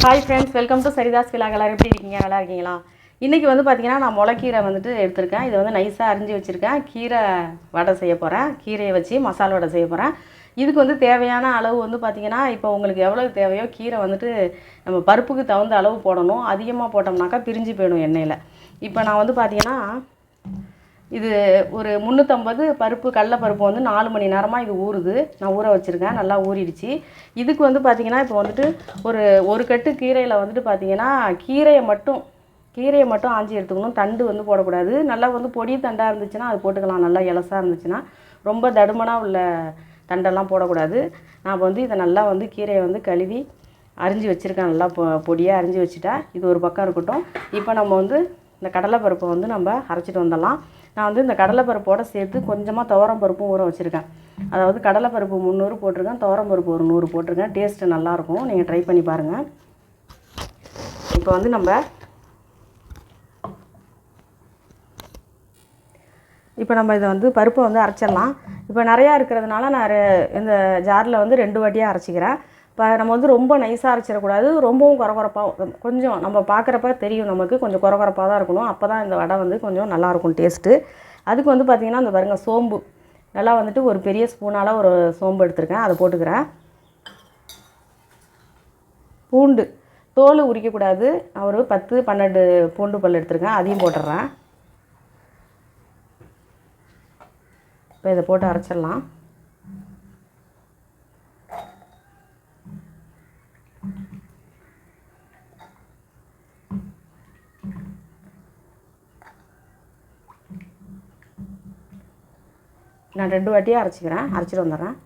Hi friends welcome to Sarithas விழா எல்லாரும் எப்படி இருக்கீங்க? நல்லா இருக்கீங்களா? இன்றைக்கி வந்து பார்த்தீங்கன்னா நான் முளைக்கீரை வந்துட்டு எடுத்திருக்கேன். இதை வந்து நைஸாக அரிஞ்சு வச்சுருக்கேன். கீரை வடை செய்ய போகிறேன் கீரையை வச்சு மசாலா வடை செய்ய போகிறேன் இதுக்கு வந்து தேவையான அளவு வந்து பார்த்திங்கன்னா இப்போ உங்களுக்கு எவ்வளோ தேவையோ கீரை வந்துட்டு நம்ம பருப்புக்கு தகுந்த அளவு போடணும். அதிகமாக போட்டோம்னாக்கா பிரிஞ்சு போயிடும் எண்ணெயில். இப்போ நான் வந்து பார்த்தீங்கன்னா இது ஒரு முந்நூற்றம்பது பருப்பு கடலப்பருப்பு வந்து நாலு மணி நேரமாக இது ஊறுது. நான் ஊற வச்சுருக்கேன். நல்லா ஊறிடுச்சு. இதுக்கு வந்து பார்த்திங்கன்னா இப்போ வந்துட்டு ஒரு ஒரு கட்டு கீரையில் வந்துட்டு பார்த்திங்கன்னா கீரையை மட்டும் கீரையை மட்டும் ஆஞ்சி எடுத்துக்கணும். தண்டு வந்து போடக்கூடாது. நல்லா வந்து பொடி தண்டாக இருந்துச்சுன்னா அது போட்டுக்கலாம். நல்லா இலசாக இருந்துச்சுன்னா. ரொம்ப தடுமனாக உள்ள தண்டெல்லாம் போடக்கூடாது. நான் வந்து இதை நல்லா வந்து கீரையை வந்து கழுவி அரிஞ்சு வச்சுருக்கேன். நல்லா பொ பொடியாக அரிஞ்சு வச்சுட்டேன் இது ஒரு பக்கம் இருக்கட்டும். இப்போ நம்ம வந்து இந்த கடலைப்பருப்பை வந்து நம்ம அரைச்சிட்டு வந்துடலாம். நான் வந்து இந்த கடலைப்பருப்போடு சேர்த்து கொஞ்சமாக துவரம் பருப்பும் ஊற வச்சுருக்கேன். அதாவது கடலைப்பருப்பு முந்நூறு போட்டிருக்கேன் துவரம் பருப்பு ஒரு நூறு போட்டிருக்கேன். டேஸ்ட்டு நல்லாயிருக்கும் நீங்கள் ட்ரை பண்ணி பாருங்கள் இப்போ வந்து நம்ம இப்போ நம்ம இதை வந்து பருப்பை வந்து அரைச்சிடலாம். இப்போ நிறையா இருக்கிறதுனால நான் இந்த ஜாரில் வந்து ரெண்டு வாட்டியாக அரைச்சிக்கிறேன். இப்போ நம்ம வந்து ரொம்ப நைஸாக அரைச்சிடக்கூடாது. ரொம்பவும் குறகுறப்பாக கொஞ்சம் நம்ம பார்க்குறப்ப தெரியும் நமக்கு. கொஞ்சம் குறகுறப்பாக தான் இருக்கணும். அப்போ தான் இந்த வடை வந்து கொஞ்சம் நல்லாயிருக்கும் டேஸ்ட்டு அதுக்கு வந்து பார்த்திங்கன்னா இந்த பாருங்கள் சோம்பு. நல்லா வந்துட்டு ஒரு பெரிய ஸ்பூனால் ஒரு சோம்பு எடுத்திருக்கேன். அதை போட்டுக்கிறேன். பூண்டு. தோல் உரிக்கக்கூடாது. ஒரு பத்து பன்னெண்டு பூண்டு பல் எடுத்திருக்கேன். அதையும் போட்டுடுறேன் இப்போ இதை போட்டு அரைச்சிடலாம். நான் ரெண்டு வாட்டியாக அரைச்சிக்கிறேன். அரைச்சிட்டு வந்துடுறேன்.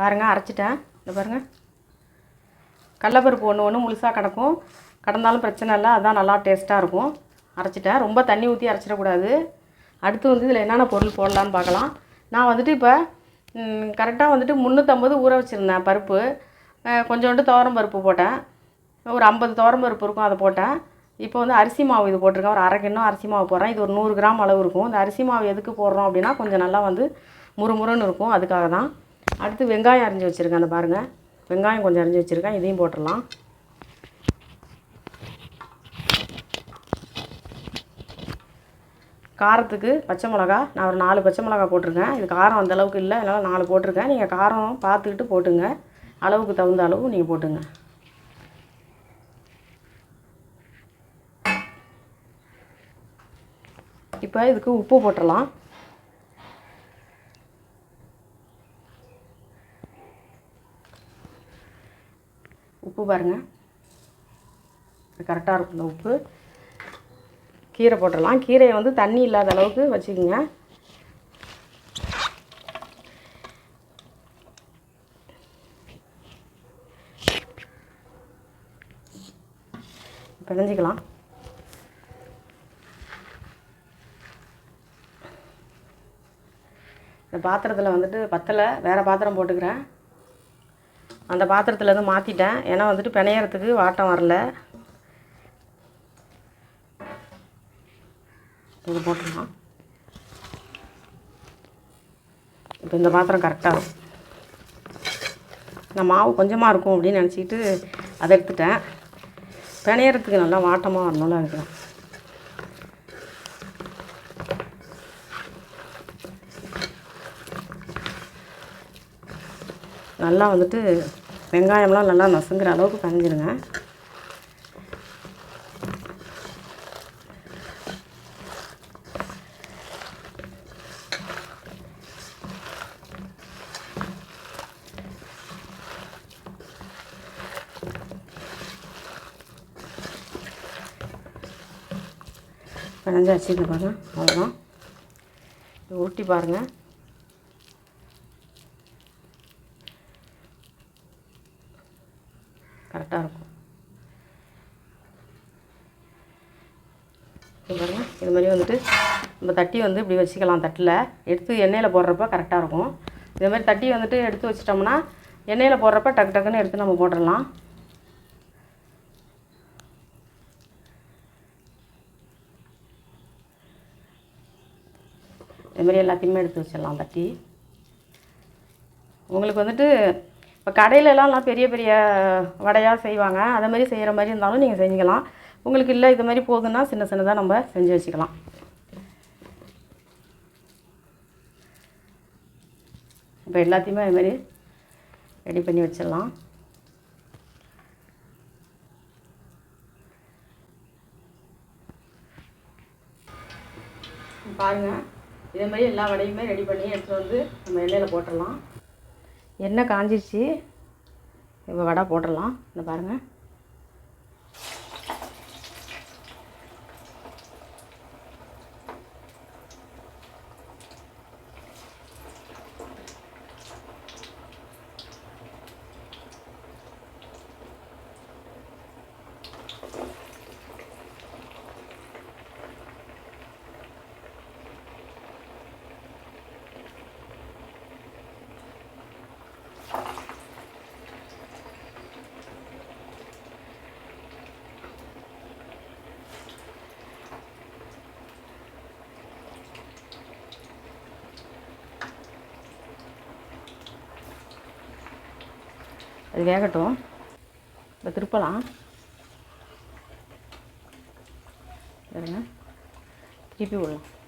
பாருங்கள் அரைச்சிட்டேன். இந்த பாருங்கள் கடலப்பருப்பு ஒன்று ஒன்று முழுசாக கிடக்கும். கடந்தாலும் பிரச்சனை இல்லை. அதான் நல்லா டேஸ்ட்டாக இருக்கும். அரைச்சிட்டேன். ரொம்ப தண்ணி ஊற்றி அரைச்சிடக்கூடாது. அடுத்து வந்து இதில் என்னென்ன பொருள் போடலான்னு பார்க்கலாம். நான் வந்துட்டு இப்போ கரெக்டாக வந்துட்டு முந்நூற்றம்பது ஊற வச்சுருந்தேன் பருப்பு. கொஞ்சோண்டு துவரம் பருப்பு போட்டேன். ஒரு ஐம்பது துவரம் பருப்பு இருக்கும் அதை போட்டேன். இப்போ வந்து அரிசி மாவு இது போட்டிருக்கேன். ஒரு அரை கிண்ணம் அரிசி மாவு போடுறேன். இது ஒரு நூறு கிராம் அளவு இருக்கும். இந்த அரிசி மாவு எதுக்கு போடுறோம் அப்படின்னா கொஞ்சம் நல்லா வந்து முறுமுறுன்னு இருக்கும். அதுக்காக தான். அடுத்து வெங்காயம் அரிஞ்சு வச்சுருக்கேன் அந்த பாருங்கள் வெங்காயம் கொஞ்சம் அரிஞ்சு வச்சுருக்கேன். இதையும் போட்டுடலாம். காரத்துக்கு பச்சை மிளகா நான் ஒரு நாலு பச்சை மிளகா போட்டிருக்கேன். இது காரம் அந்த அளவுக்கு இல்லை அதனால் நாலு போட்டிருக்கேன். நீங்கள் காரம் பார்த்துக்கிட்டு போட்டுங்க. அளவுக்கு தகுந்த அளவு நீங்கள் போட்டுங்க. இப்போ இதுக்கு உப்பு போட்டுடலாம் உப்பு பாருங்கள் கரெக்டாக இருக்கும் இந்த உப்பு. கீரை போட்டுடலாம். கீரையை வந்து தண்ணி இல்லாத அளவுக்கு வச்சுக்கோங்க. பிணைஞ்சிக்கலாம். இந்த பாத்திரத்தில் வந்துட்டு பத்தலை வேறு பாத்திரம் போட்டுக்கிறேன். அந்த பாத்திரத்துலேருந்து மாற்றிட்டேன் ஏன்னா வந்துட்டு பிணையறதுக்கு வாட்டம் வரல. இது போட்டுடலாம் இப்போ இந்த பாத்திரம் கரெக்டாக இருக்கும் நான் மாவு கொஞ்சமாக இருக்கும் அப்படின்னு நினச்சிக்கிட்டு அதை எடுத்துட்டேன். பிணையறதுக்கு நல்லா வாட்டமாக வரணும்ல இருக்கிறேன் நல்லா வந்துட்டு வெங்காயம்லாம் நல்லா நசுங்கிற அளவுக்கு கஞ்சிருங்க பிணைஞ்சாச்சு இந்த பாருங்க. அவ்வளோதான் இது பாருங்கள் கரெக்டாக இருக்கும். இது இது மாதிரி வந்துட்டு நம்ம தட்டி வந்து இப்படி வச்சுக்கலாம் தட்டில். எடுத்து எண்ணெயில் போடுறப்ப கரெக்டாக இருக்கும். இதே மாதிரி தட்டி வந்துட்டு எடுத்து வச்சிட்டோம்னா எண்ணெயில் போடுறப்ப டக்கு டக்குன்னு எடுத்து நம்ம போட்டுடலாம் இது மாதிரி எல்லாத்தையுமே எடுத்து வச்சிடலாம் தட்டி உங்களுக்கு வந்துட்டு இப்போ கடையிலலாம் பெரிய பெரிய வடையாக செய்வாங்க. அதை மாதிரி செய்கிற மாதிரி இருந்தாலும் நீங்கள் செஞ்சுக்கலாம். உங்களுக்கு இல்லை இது மாதிரி போதுன்னா சின்ன சின்னதாக நம்ம செஞ்சு வச்சுக்கலாம். இப்போ எல்லாத்தையுமே அது மாதிரி ரெடி பண்ணி வச்சிடலாம். பாருங்கள் இதே மாதிரி எல்லா வடையுமே ரெடி பண்ணி எடுத்துகிட்டு வந்து நம்ம எண்ணெயில் போட்டுடலாம். எண்ணெய் காஞ்சிருச்சு. இப்போ வடை போட்டுடலாம். இந்த பாருங்கள் அது வேகட்டும். இப்போ திருப்பலாம். பாருங்க. திருப்பி விடலாம்.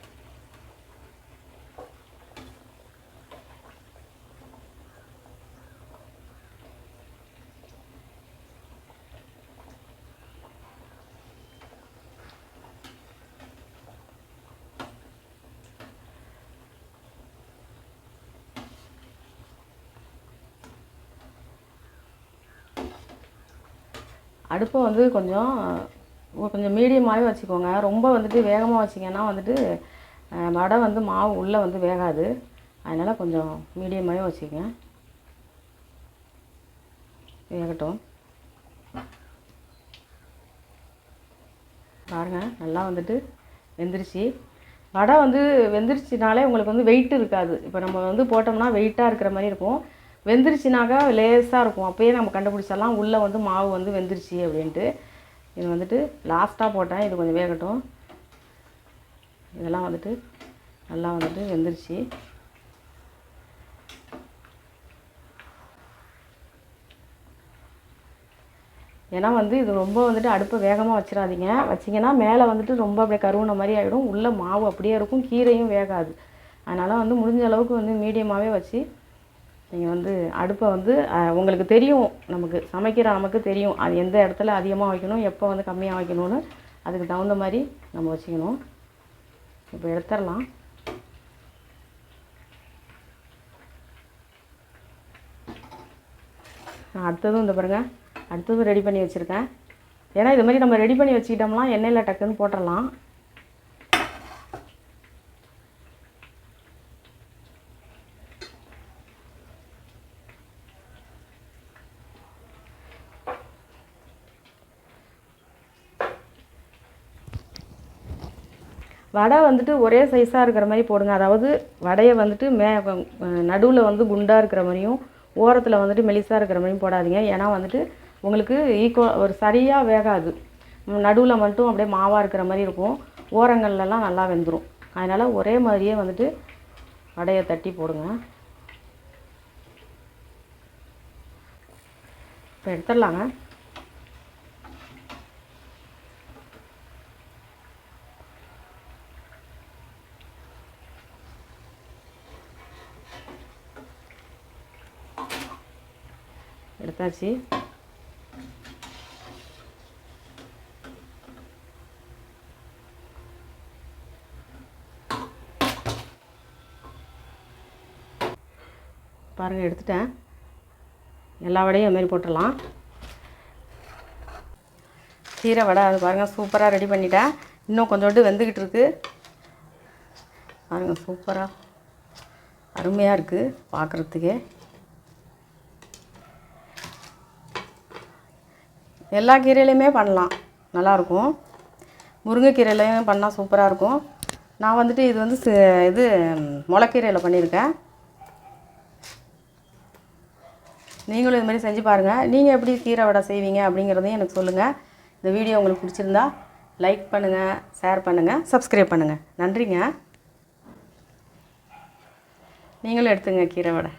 அடுப்பை வந்து கொஞ்சம் கொஞ்சம் மீடியமாகவே வச்சுக்கோங்க. ரொம்ப வந்துட்டு வேகமாக வச்சிங்கன்னா வந்துட்டு வடை வந்து மாவு உள்ளே வந்து வேகாது. அதனால் கொஞ்சம் மீடியமாகவே வச்சுக்கங்க. வேகட்டும். பாருங்கள் நல்லா வந்துட்டு வெந்துருச்சு. வடை வந்து வெந்துருச்சுனாலே உங்களுக்கு வந்து வெயிட் இருக்காது. இப்போ நம்ம வந்து போட்டோம்னா வெயிட்டாக இருக்கிற மாதிரி இருக்கும். வெந்துருச்சுனாக்கா லேசாக இருக்கும். அப்போயே நம்ம கண்டுபிடிச்சிடலாம். உள்ளே வந்து மாவு வந்து வெந்துருச்சு அப்படின்ட்டு. இது வந்துட்டு லாஸ்ட்டாக போட்டேன். இது கொஞ்சம் வேகட்டும். இதெல்லாம் வந்துட்டு நல்லா வந்துட்டு வெந்துருச்சு. ஏன்னா வந்து இது ரொம்ப வந்துட்டு அடுப்பை வேகமாக வச்சிடாதீங்க. வச்சிங்கன்னா மேலே வந்துட்டு ரொம்ப அப்படியே கருவுன மாதிரி ஆகிடும் உள்ளே மாவு அப்படியே இருக்கும். கீரையும் வேகாது. அதனால் வந்து முடிஞ்ச அளவுக்கு வந்து மீடியமாகவே வச்சு நீங்கள் வந்து அடுப்பை வந்து உங்களுக்கு தெரியும் நமக்கு. சமைக்கிற நமக்கு தெரியும். அது எந்த இடத்துல அதிகமாக வைக்கணும் எப்போ வந்து கம்மியாக வைக்கணும்னு அதுக்கு தகுந்த மாதிரி நம்ம வச்சுக்கணும். இப்போ எடுத்துடலாம். அடுத்ததும் இந்த பாருங்க. அடுத்ததும் ரெடி பண்ணி வச்சுருக்கேன். ஏன்னா இது மாதிரி நம்ம ரெடி பண்ணி வச்சுக்கிட்டோம்னா எண்ணெயில் டக்குன்னு போட்டுடலாம். வடை வந்துட்டு ஒரே சைஸாக இருக்கிற மாதிரி போடுங்க. அதாவது வடையை வந்துட்டு மே நடுவில் வந்து குண்டாக இருக்கிற மாதிரியும் ஓரத்தில் வந்துட்டு மெலிசாக இருக்கிற மாதிரியும் போடாதீங்க. ஏன்னா வந்துட்டு உங்களுக்கு ஈக்குவ ஒரு சரியாக வேகாது. நடுவில் மட்டும் அப்படியே மாவாக இருக்கிற மாதிரி இருக்கும். ஓரங்கள்லலாம் நல்லா வெந்துடும் அதனால் ஒரே மாதிரியே வந்துட்டு வடையை தட்டி போடுங்க. இப்போ எடுத்துடலாங்க. எடுத்தாச்சு பாருங்கள் எடுத்துட்டேன். எல்லா வடையும் அதுமாரி போட்டுடலாம். சீரை வடை அது பாருங்கள் சூப்பராக ரெடி பண்ணிட்டேன். இன்னும் கொஞ்சோண்டு வெந்துக்கிட்டு இருக்குது பாருங்கள் சூப்பராக அருமையாக இருக்குது பார்க்குறதுக்கே எல்லா கீரையிலையுமே பண்ணலாம். நல்லாயிருக்கும். முருங்கைக்கீரையிலையும் பண்ணால் சூப்பராக இருக்கும் நான் வந்துட்டு இது வந்து இது முளைக்கீரையில் பண்ணியிருக்கேன். நீங்களும் இதுமாரி செஞ்சு பாருங்கள் நீங்கள் எப்படி கீரை வடை செய்வீங்க அப்படிங்கிறதையும் எனக்கு சொல்லுங்கள் இந்த வீடியோ உங்களுக்கு பிடிச்சிருந்தா லைக் பண்ணுங்கள் ஷேர் பண்ணுங்கள் சப்ஸ்கிரைப் பண்ணுங்கள் நன்றிங்க. நீங்களும் எடுத்துங்க கீரை வடை.